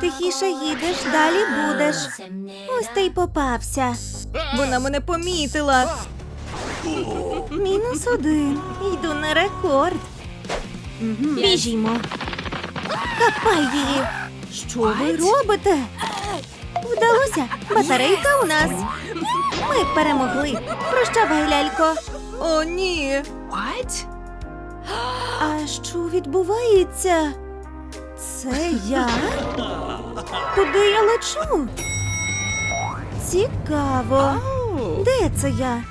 Тихіше їдеш, далі будеш. Ось ти й попався. Вона мене помітила. Мінус один. Йду на рекорд. Біжімо. Хапай її. Що ви робите? Вдалося. Батарейка у нас. Ми перемогли. Прощавай, лялько. О, ні. А що відбувається? Це я? Куди я лечу? Цікаво. Де це я?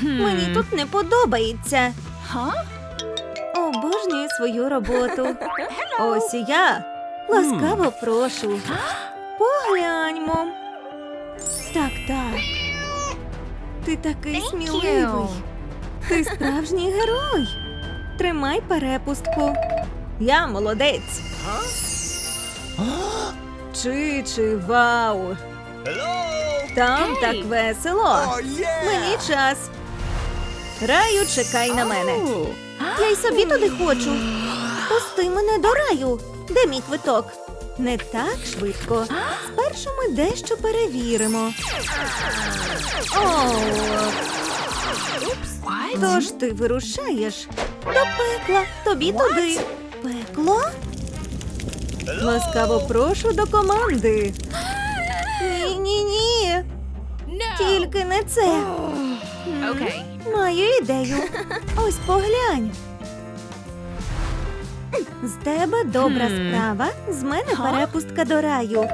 Мені тут не подобається. Обожнюю свою роботу. Ось і я. Ласкаво прошу. Погляньмо. Так, так. Ти такий сміливий. Ти справжній герой. Тримай перепустку. Я молодець. Чи чи вау. Там так весело. Мені час. Раю, чекай на мене. Oh. Я й собі туди хочу. Пусти мене до раю. Де мій квиток? Не так швидко. Спершу ми дещо перевіримо. О, What? тож ти вирушаєш до пекла. Тобі туди. Пекло? Ласкаво прошу до команди. Ні, ні, ні. Тільки не це. Маю ідею. Ось поглянь. З тебе добра справа, з мене перепустка до раю.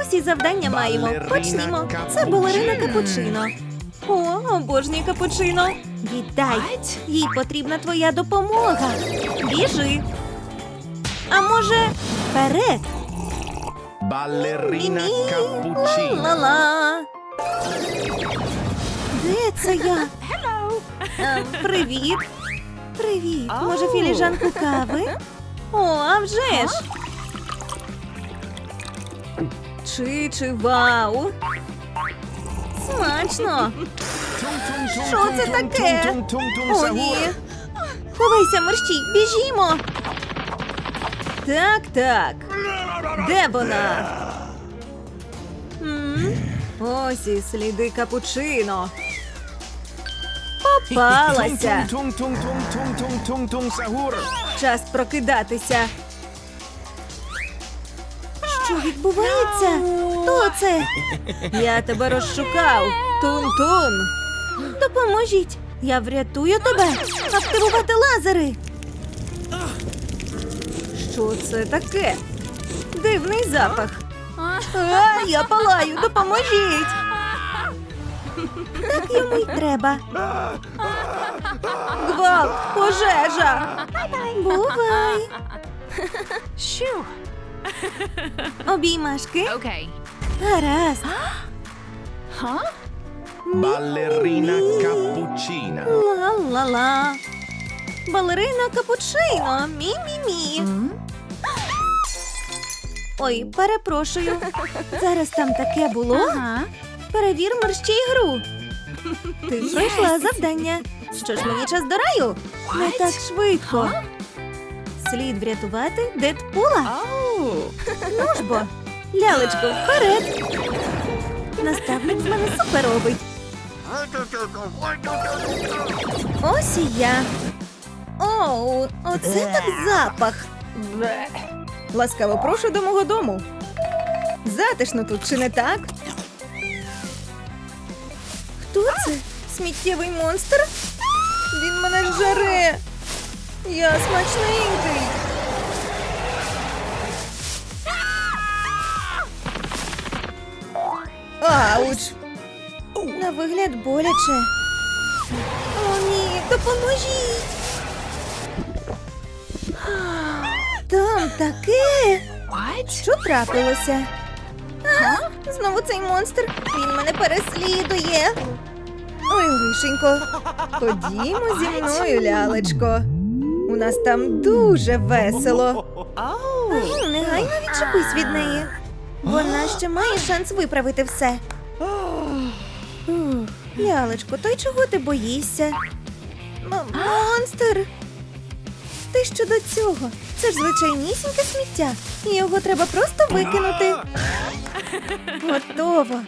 Ось і завдання маємо. Почнімо. Це балерина капучино. О, обожнюю капучино. Віддай. Їй потрібна твоя допомога. Біжи. А може, вперед? Ballerina Ні-ні. cappuccina. Ла-ла. Де це я? Hello. Ем, привіт. Привіт. Може, філіжанку кави? О, а вже ж. Чи чи вау. Смачно. Що це таке? О, ні. Ховайся, мерщій, біжімо. Так, так. Де вона? М? Ось і сліди капучино. Попалася. Час прокидатися. Що відбувається? Хто це? Я тебе розшукав. Тун-тун. Допоможіть. Я врятую тебе. Активувати лазери. Що це таке? Дивний запах. А, я палаю, допоможіть. Так йому й треба. Гвалт, пожежа. Бувай. Обіймашки. Гаразд. Ballerina cappuccina. Ла-ла-ла. Балерина капучино. Мі-мі-мі. Ой, перепрошую. Зараз там таке було. Uh-huh. Перевір мерщій гру. Ти пройшла завдання. Що ж мені час до раю? Не так швидко. Слід врятувати Дедпула. Oh. Ну ж бо, лялечко, вперед. Наставник з мене суперовий. Ось і я. Оу, оце так запах. Ласкаво прошу до мого дому. Затишно тут, чи не так? Хто це? Сміттєвий монстр? Він мене жаре. Я смачненький. Ауч! На вигляд боляче. О, ні, допоможіть. Там таке. Що трапилося? Ага, знову цей монстр. Він мене переслідує. Ой, лишенько. Ходімо зі мною, лялечко. У нас там дуже весело. Oh. Ай, негайно відчепись від неї. Вона ще має шанс виправити все. Лялечко, то й чого ти боїшся? М- монстр. Ти щодо цього? Це ж звичайнісіньке сміття, його треба просто викинути. Готово.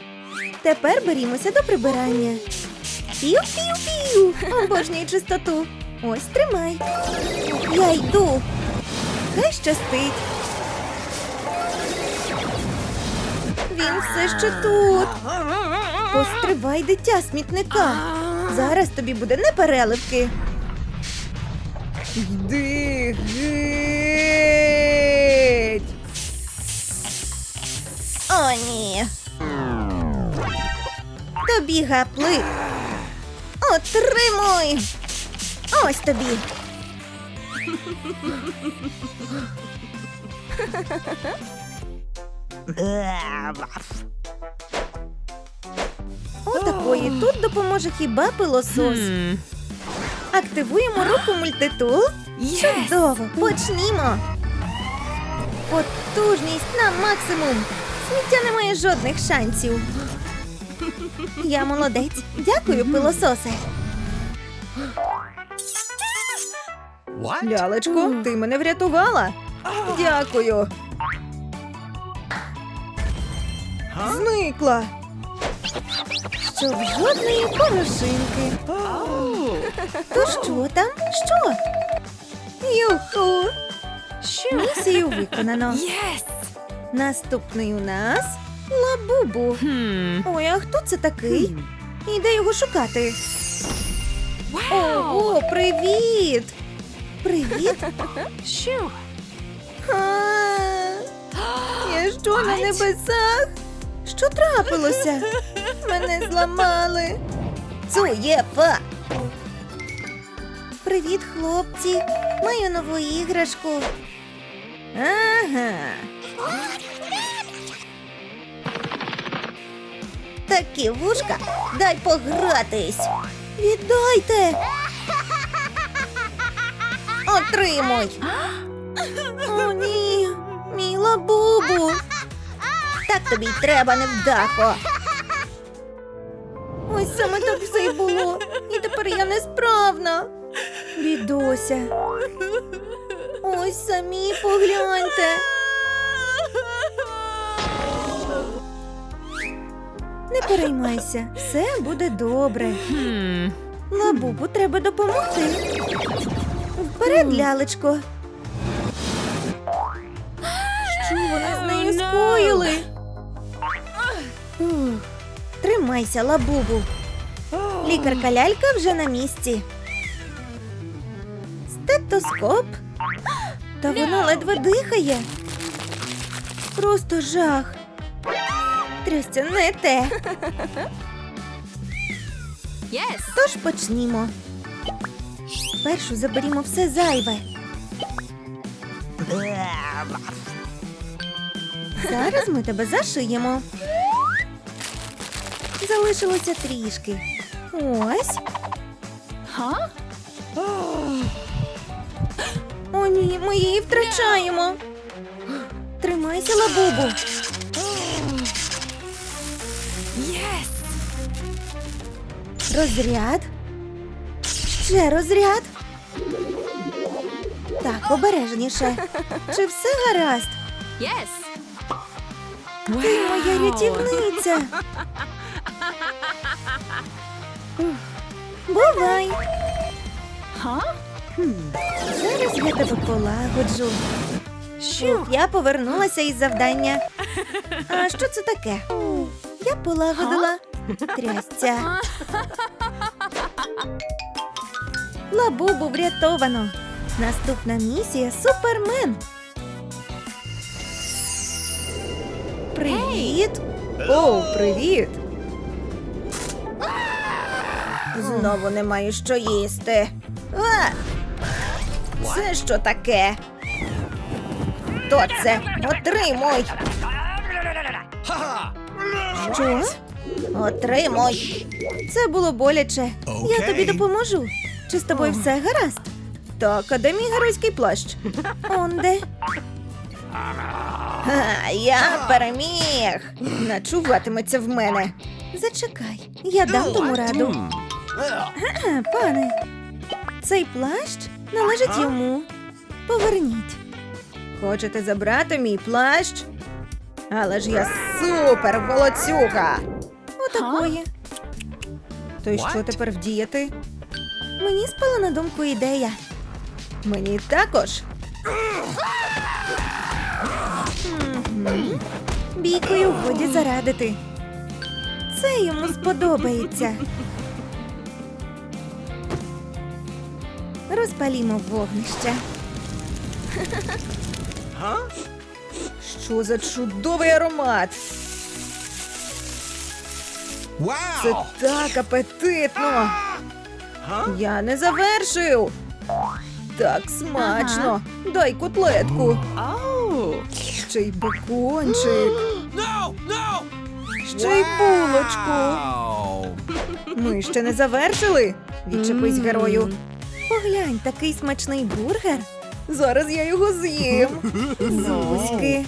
Тепер берімося до прибирання. Пів-пів-пів! Обожнюю чистоту. Ось тримай. Я йду. Хай щастить. Він все ще тут. Постривай дитя смітника. Зараз тобі буде непереливки. Йди геть. О, ні. Тобі гаплик. Отримуй. Ось тобі. Отакої тут допоможе хіба пилосос. Активуємо руку мультитул. Чудово! Почнімо! Потужність на максимум! Сміття не має жодних шансів. Я молодець. Дякую, пилососе. Лялечко, ти мене врятувала. Дякую. Зникла. Щоб жодної порошинки. То що там? Що? Юху! Місію виконано. Yes. Наступний у нас Лабубу. Ой, а хто це такий? І де його шукати? Ого, привіт! Привіт! А, Я що на небесах? Що трапилося? Мене зламали. Цуєфа! Привіт, хлопці! Маю нову іграшку. Ага. Такі вушка, дай погратись. Віддайте. Отримуй. О, ні, мій лабубу. Так тобі й треба, невдахо. Ось саме так все й було. І тепер я несправна. Бідося. Ось самі погляньте. Не переймайся, все буде добре. Лабубу треба допомогти. Вперед, лялечко. Що вони з нею no. скоїли? Тримайся, лабубу. Лікарка лялька вже на місці. Стетоскоп. Та вона ледве дихає. Просто жах. Трясця не те. Yes. Тож почнімо. Спершу заберімо все зайве. Зараз ми тебе зашиємо. Залишилося трішки. Ось. Huh? Ні, ми її втрачаємо. Тримайся, лабубу. Розряд. Ще розряд. Так, обережніше. Чи все гаразд? Yes. Ти моя рятівниця. Бувай. Huh? Зараз я тебе полагоджу. Ух, я повернулася із завдання. А що це таке? Я полагодила. Трясця. Лабубу врятовано. Наступна місія Супермен. Привіт. О, привіт. Знову немає що їсти. А! Це що таке? Хто це? Отримуй! Що? Отримуй! Це було боляче. Я тобі допоможу. Чи з тобою все гаразд? Так, а де мій геройський плащ? Он де? Ха, я переміг! Начуватиметься в мене. Зачекай, я дам тому раду. Пане, цей плащ належить йому. Поверніть. Хочете забрати мій плащ? Але ж я супер волоцюга. Отакої. То й що тепер вдіяти? Мені спала на думку ідея. Мені також. Бійкою годі зарадити. Це йому сподобається. Розпалімо вогнище. Що за чудовий аромат! Це так апетитно! Я не завершив! Так смачно! Дай котлетку! Oh. Ще й бекончик! No! No! Ще й булочку! Wow! Ми ще не завершили! Відчепись герою! Поглянь, такий смачний бургер! Зараз я його з'їм! Зузьки!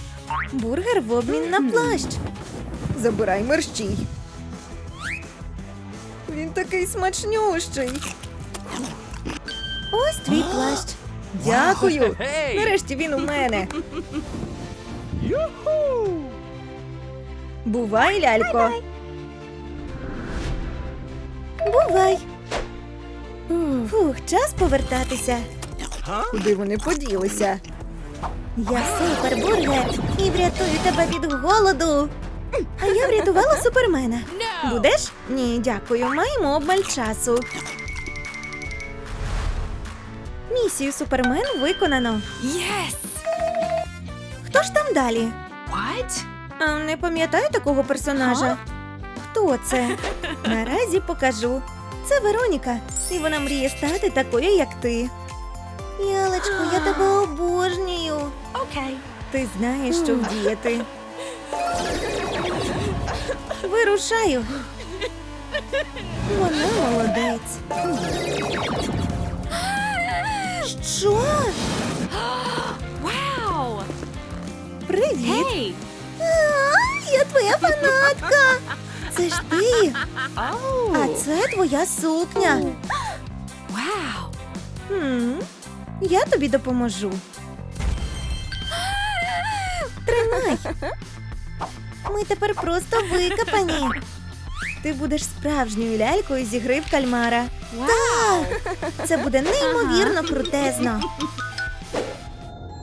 Бургер в обмін на плащ! Забирай мерщій! Він такий смачнющий! Ось твій плащ! Дякую! Нарешті він у мене! Бувай, лялько! Бувай! Фух, час повертатися. Куди вони поділися? Я супербургер і врятую тебе від голоду. А я врятувала супермена. Будеш? Ні, дякую. Маємо обмаль часу. Місію супермен виконано. Yes. Хто ж там далі? What? Не пам'ятаю такого персонажа. Хто це? Наразі покажу. Це Вероніка, і вона мріє стати такою, як ти. Ялечко, я тебе обожнюю. Okay. Ти знаєш, що вдіяти. Вирушаю. Вона молодець. Що? Wow. Привіт! Hey. А, я твоя фанатка. Це ж ти. А це твоя сукня. Хм, я тобі допоможу. Тримай. Ми тепер просто викопані. Ти будеш справжньою лялькою зі гри в кальмара. Так, це буде неймовірно крутезно.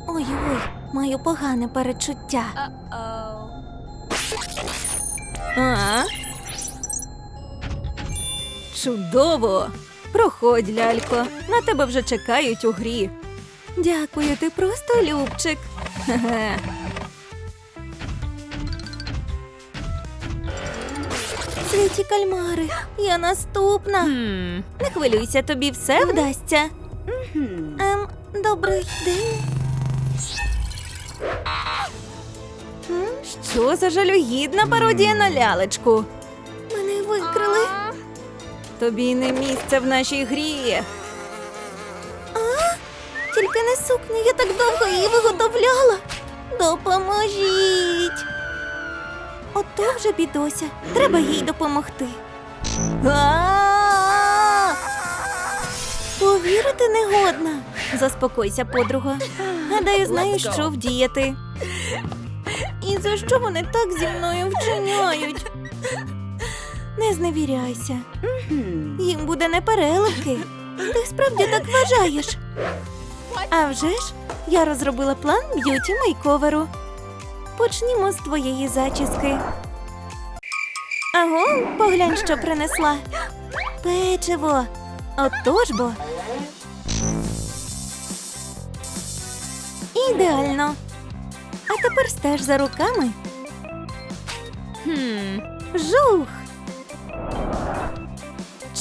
Ой-ой, маю погане перечуття. А? Чудово! Проходь, лялько. На тебе вже чекають у грі. Дякую, ти просто любчик. Святі кальмари, я наступна. Не хвилюйся, тобі все вдасться. Ем, добрий день. Що за жалюгідна пародія на лялечку? Тобі не місце в нашій грі. А? Тільки не сукня, я так довго її виготовляла. Допоможіть. Ото вже бідося. Треба їй допомогти. Повірити не годна. Заспокойся, подруга. Гадаю, знаю, що вдіяти. І за що вони так зі мною вчиняють? Не зневіряйся. Їм буде непереливки. Ти справді так вважаєш? А вже ж, я розробила план б'юті мейковеру. Почнімо з твоєї зачіски. Аго, поглянь, що принесла. Печиво. Отож бо. Ідеально. А тепер стеж за руками. Hmm. Жух.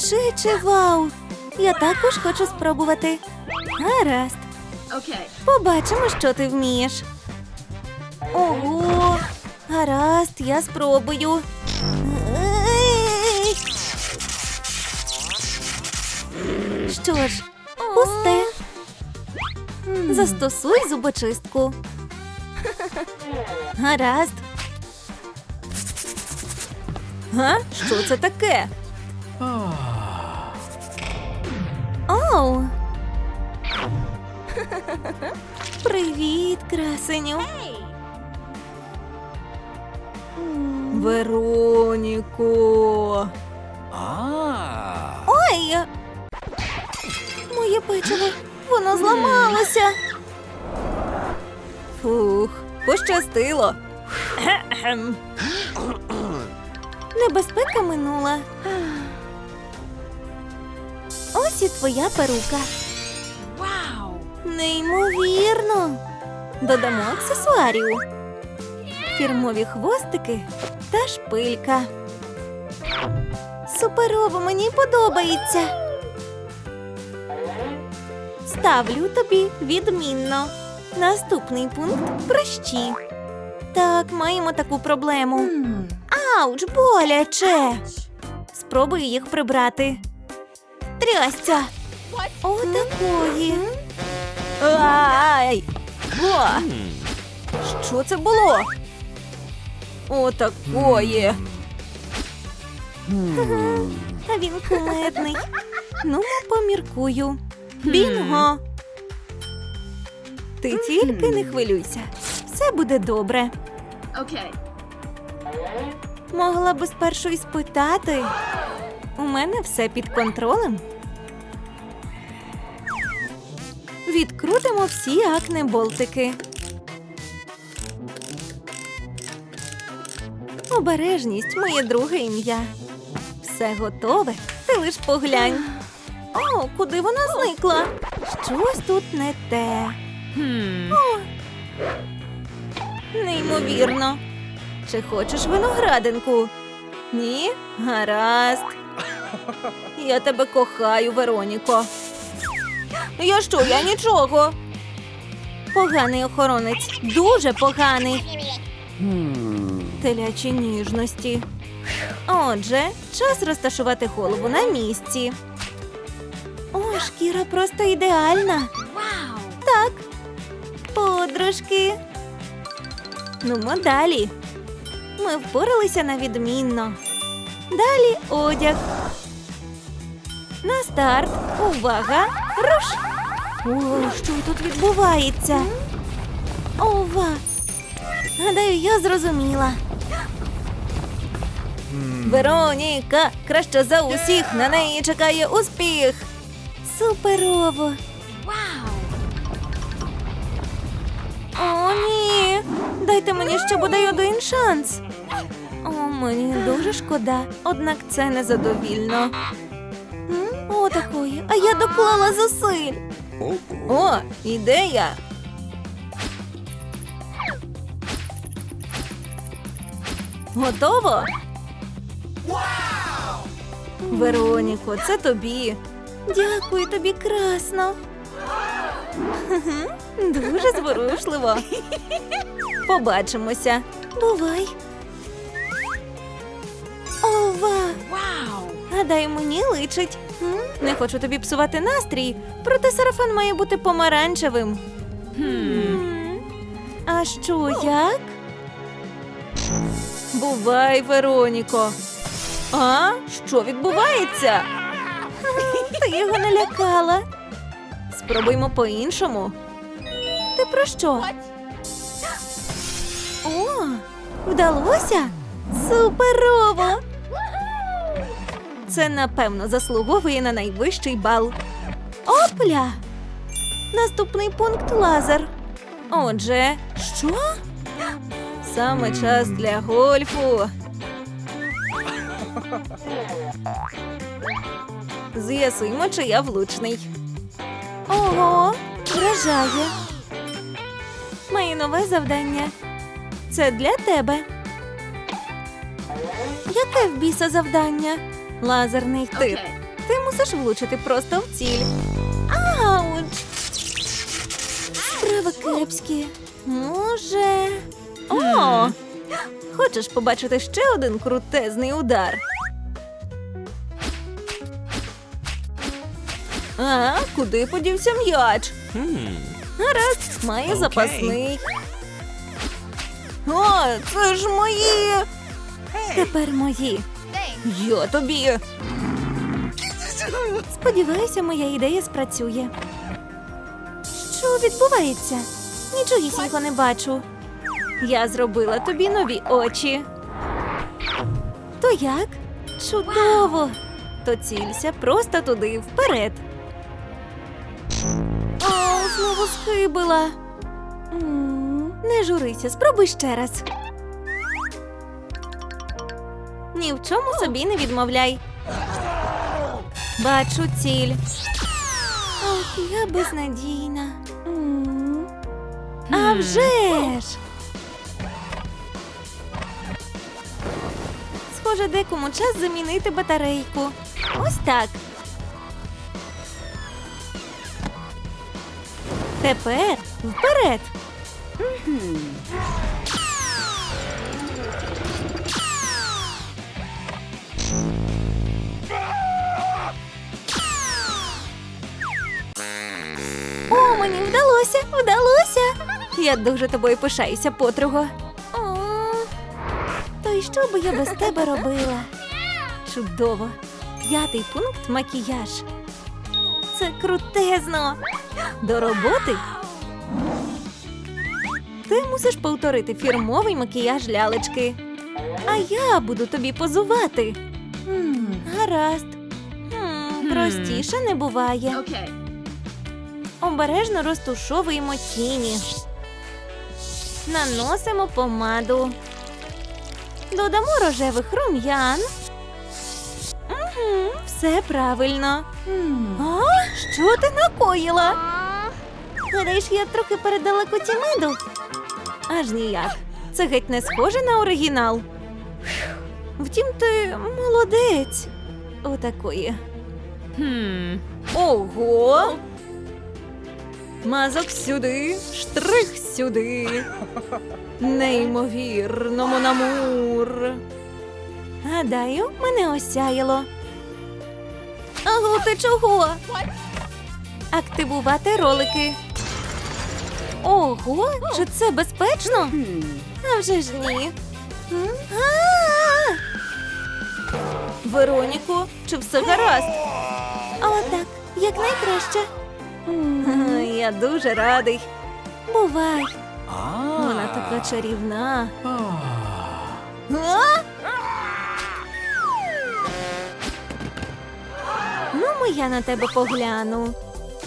Чи вау. Я також хочу спробувати. Гаразд. Побачимо, що ти вмієш. Ого. Гаразд, я спробую. Ей! Що ж, пусте. Застосуй зубочистку. Гаразд. Га? Що це таке? Оу. Привіт, красеню. Вероніко. Ой! Моє печиво, воно зламалося. Фух, пощастило. Небезпека минула. Ось і твоя перука. Wow. Неймовірно. Додамо аксесуарів. Фірмові хвостики та шпилька. Суперово, мені подобається. Ставлю тобі відмінно. Наступний пункт прищі. Так, маємо таку проблему. Ауч, боляче. Спробую їх прибрати. Трясця. О, такої. Ай! О! Що це було? О, такої. А він кумедний. Ну, поміркую. Бінго. Ти тільки не хвилюйся. Все буде добре. Okay. Могла би спершу і спитати. У мене все під контролем. Відкрутимо всі акне болтики. Обережність моє друге ім'я. Все готове. Ти лиш поглянь. О, куди вона зникла? Щось тут не те. О, неймовірно. Чи хочеш виноградинку? Ні? Гаразд. Я тебе кохаю, Вероніко. Я що, я нічого. Поганий охоронець, дуже поганий. Телячі ніжності. Отже, час розташувати голову на місці. О, шкіра просто ідеальна. Wow. Так, подружки. Ну, далі. Ми впоралися на відмінно. Далі одяг. На старт. Увага! Руш! О, що тут відбувається? Ова! Гадаю, я зрозуміла. Вероніка, краще за усіх, на неї чекає успіх. Суперово! О, ні. Дайте мені ще бодай один шанс. О, мені дуже шкода, однак це незадовільно. О, такої. А я доклала зусиль. О, ідея. Готово? Вероніко, це тобі. Дякую тобі красно. Дуже зворушливо. Побачимося. Бувай. Ова! Гадаю, мені личить. Не хочу тобі псувати настрій, проте сарафан має бути помаранчевим. М. А що, як? Бувай, Вероніко. А? Що відбувається? Ти його налякала. Спробуймо по-іншому. Ти про що? О, вдалося? Суперово! Це напевно заслуговує на найвищий бал. Опля! Наступний пункт лазер. Отже, що? Саме час для гольфу. З'ясуймо, чи я влучний. Ого, вражає. Моє нове завдання. Це для тебе. Яке в біса завдання? Лазерний тип. Okay. Ти мусиш влучити просто в ціль. Ауч! Справи кепські. Може. О! Хочеш побачити ще один крутезний удар? А, куди подівся м'яч? Гаразд, має Окей. запасний. О, це ж мої. Тепер мої. Я тобі. Сподіваюся, моя ідея спрацює. Що відбувається? Нічогісінько не бачу. Я зробила тобі нові очі. То як? Чудово! То цілься просто туди, вперед. О, знову схибила. Не журися, спробуй ще раз. Ні в чому собі не відмовляй. Бачу ціль. Ох, я безнадійна. А вже ж! Схоже, декому час замінити батарейку. Ось так. Тепер вперед. О, мені вдалося, вдалося. Я дуже тобою пишаюся, подруго. О, то й що би я без тебе робила? Чудово. П'ятий пункт макіяж. Це крутезно. До роботи. Ти мусиш повторити фірмовий макіяж лялечки. А я буду тобі позувати. Гаразд. Хм, простіше не буває. Обережно розтушовуємо тіні. Наносимо помаду. Додамо рожевих рум'ян. Угу, все правильно. А? Що ти накоїла? Гадаєш, я трохи передала коті меду? Аж ніяк. Це геть не схоже на оригінал. Втім, ти молодець. Отакої. Hmm. Ого! Мазок сюди, штрих сюди. Неймовірно, Монамур. Гадаю, мене осяяло. Аго, ти чого? Активувати ролики. Ого, чи це безпечно? А вже ж ні. А! Вероніко, чи все гаразд? О, так, як найкраще. Я дуже радий. Бувай, вона така чарівна. А? Ну, ми я на тебе погляну.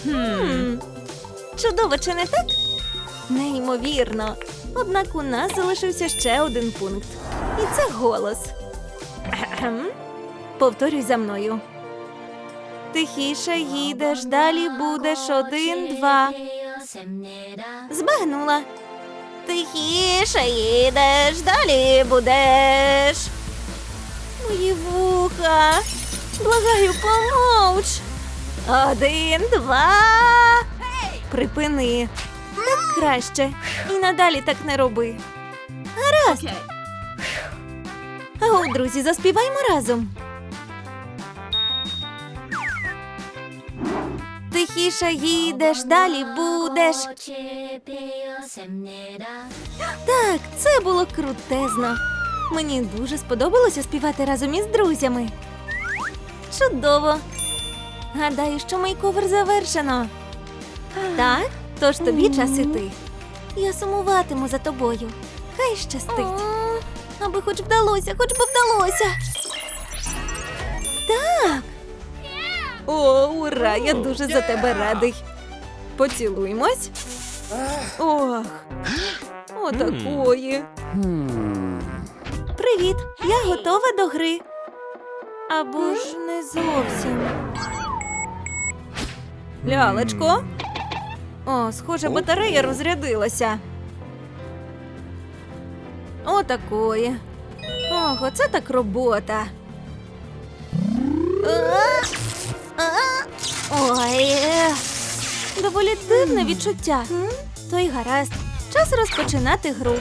Хм. Чудово, чи не так? Неймовірно. Однак у нас залишився ще один пункт. І це голос. Кхе-кхем. Повторюй за мною. Тихіше їдеш, далі будеш один, два. Збагнула. Тихіше їдеш, далі будеш. Мої вуха. Благаю, помовч. Один, два. Припини. Так краще. І надалі так не роби. Гаразд. Okay. Друзі, заспіваймо разом. Тихіше їдеш, далі будеш. Так, це було крутезно. Мені дуже сподобалося співати разом із друзями. Чудово. Гадаю, що мейковер завершено. Так, тож тобі час іти. Я сумуватиму за тобою. Хай щастить. Аби хоч вдалося, хоч би вдалося. Так. О, ура! Я дуже за тебе радий. Поцілуймось. Ох. Отакої. Привіт! Я готова до гри. Або ж не зовсім. Лялечко. О, схоже, батарея розрядилася. Отакої. Ох, оце так робота. А? Ой. Доволі дивне відчуття. То й гаразд. Час розпочинати гру.